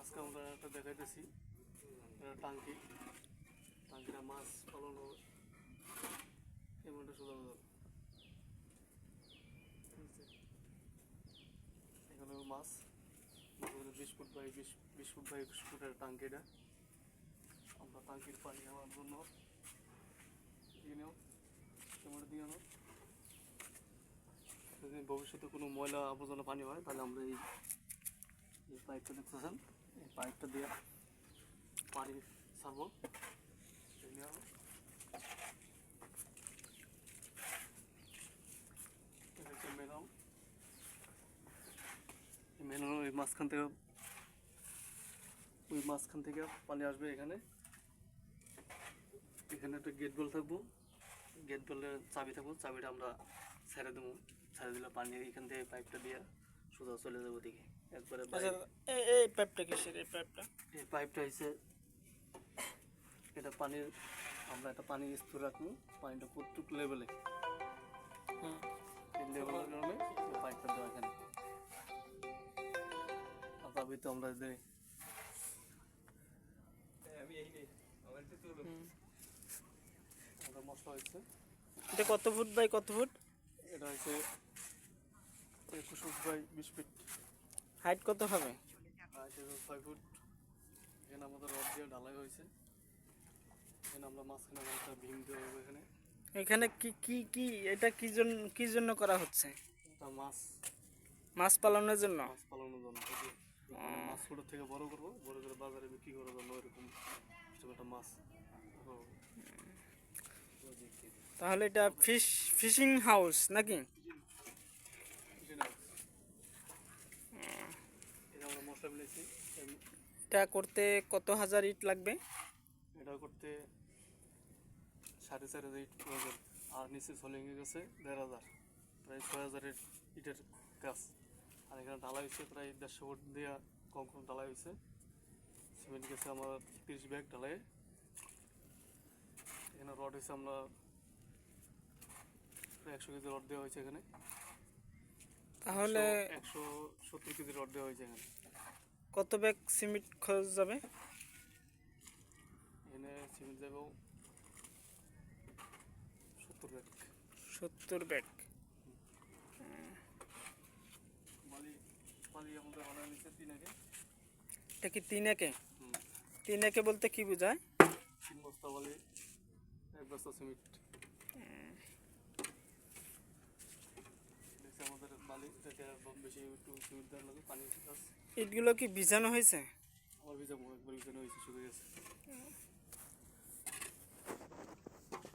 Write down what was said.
আজকে আমরা একটা দেখাইতেছি এটা টাঙ্কি। টাঙ্কিটা মাছ পালন হবে এমনটা শুধু এখানে মাছ। বিশ ফুট বাই বিশ বিশ ফুট বাই বিশ ফুটের টাঙ্কিটা। আমরা টাঙ্কির পানি নেওয়ার জন্য দিয়ে নেও এমনটা দিয়ে নেও যদি ভবিষ্যতে কোনো ময়লা আবর্জনা পানি হয়, তাহলে আমরা এই এই পাইপটা দেখতেছেন, এই পাইপটা দিয়ে পানি ছাড়বো। এই মেলাও মেলানো ওই মাঝখান থেকে, ওই মাঝখান থেকে পানি আসবে এখানে। এখানে একটা গেট বল থাকব। গেট বলের চাবি থাকব, চাবিটা আমরা ছেড়ে দেবো। ছেড়ে দিলে পানি এখান থেকে পাইপটা দিয়ে সোজা চলে যাব দিকে একবারে আচ্ছা এই পাইপটা কিসের এই পাইপটা এই পাইপটা হচ্ছে এটা পানির আমরা একটা পানি স্থির রাখব পানিটা কতটুকু লেভেলে হুম। এই লেভেলের কারণে পাইপটা দেওয়া এখানে। তবে তো আমরা যে হুম। আমরা মশলা এটা কত ফুট বাই কত ফুট? এটা হচ্ছে একুশ বাই বিশ ফিট। হাইট কত হবে? ছয় ফুট। এখানে আমাদের রড দিয়ে ঢালাই হয়েছে। এখানে আমরা মাঝখানে একটা ভীম দেওয়া হবে এখানে। এখানে কি কি কি এটা কি জন্য কি জন্য করা হচ্ছে? একটা মাছ। মাছ পালনের জন্য? মাছ পালনের জন্য। এই মাছ ছোট থেকে বড় করব বড় করে বাজারে বিক্রি করার জন্য এরকম ছোট একটা মাছ তাহলে এটা ফিশ ফিশিং হাউস নাকি এটা না। এটা করতে কত হাজার ইট লাগবে? এটা করতে সাড়ে চার হাজার ইট প্রয়োজন আর নিচে সোলিং গেছে দেড় হাজার প্রায় ছয় হাজারের ইটের কাজ। আর এখানে ঢালাই হয়েছে প্রায় দেড়শো ফুট দিয়ে কম কম ঢালাই হয়েছে। সিমেন্ট গেছে আমার তিরিশ ব্যাগ ঢালাই। এখানে রড হয়েছে আমরা প্রায় একশো কেজি রড দেওয়া হয়েছে এখানে। তাহলে একশো সত্তর কেজি রড দেওয়া হয়েছে এখানে। কত ব্যাগ সিমেন্ট খরচ যাবে? এখানে সিমেন্ট যাবেও সত্তর ব্যাগ। সত্তর ব্যাগ। এটা কি তিন একে? তিন একে বলতে কি বোঝায়? তিন বস্তা বালি এক বস্তা সিমেন্ট দেখছি আমাদের বালি এটাকে আবার বেশি একটু সিমেন্ট দেওয়ার লাগে পানি কাজ ইটগুলো কি ভিজানো হয়েছে? আমার হয়েছে গেছে।